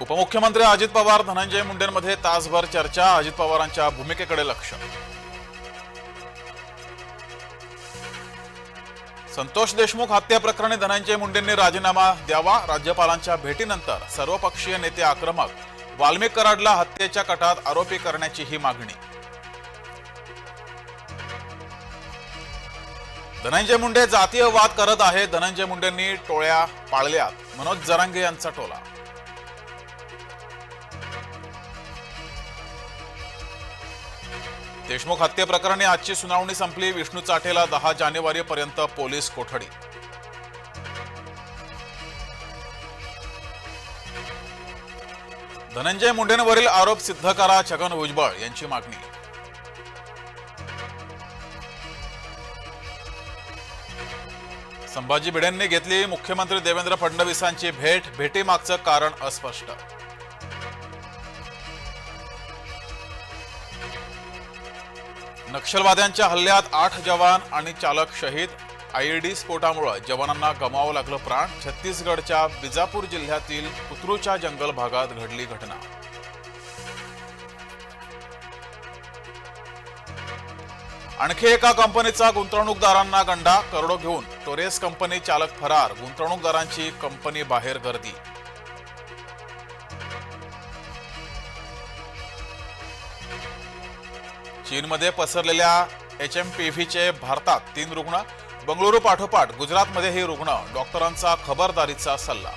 उपमुख्यमंत्री अजित पवार धनंजय मुंडेंमध्ये तासभर चर्चा अजित पवारांच्या भूमिकेकडे लक्ष. संतोष देशमुख हत्या प्रकरणी धनंजय मुंडेंनी राजीनामा द्यावा. राज्यपालांच्या भेटीनंतर सर्वपक्षीय नेते आक्रमक. वाल्मिक कराडला हत्येच्या कटात आरोपी करण्याची ही मागणी. धनंजय मुंडे जातीय वाद करत आहे धनंजय मुंडेंनी टोळ्या पाळल्यात. मनोज जरांगे यांचा टोला. देशमुख हत्येप्रकरणी आजची सुनावणी संपली. विष्णू चाठेला दहा जानेवारी पर्यंत पोलीस कोठडी. धनंजय मुंडेंवरील आरोप सिद्ध करा छगन भुजबळ यांची मागणी. संभाजी भिडेंनी घेतली. मुख्यमंत्री देवेंद्र फडणवीसांची भेट भेटीमागचं कारण अस्पष्ट. नक्षलवाद्यांच्या हल्ल्यात आठ जवान आणि चालक शहीद. आयईडी स्फोटामुळे जवानांना गमावं लागलं प्राण. छत्तीसगडच्या बिजापूर जिल्ह्यातील कुत्रूच्या जंगल भागात घडली घटना. आणखी एका कंपनीचा गुंतवणूकदारांना गंडा करडो घेऊन टोरेस कंपनी चालक फरार गुंतवणूकदारांची कंपनी बाहेर गर्दी. चीनमध्ये पसरलेल्या एच एम पी व्हीचे भारतात तीन रुग्ण बंगळुरू पाठोपाठ गुजरातमध्येही रुग्ण डॉक्टरांचा खबरदारीचा सल्ला.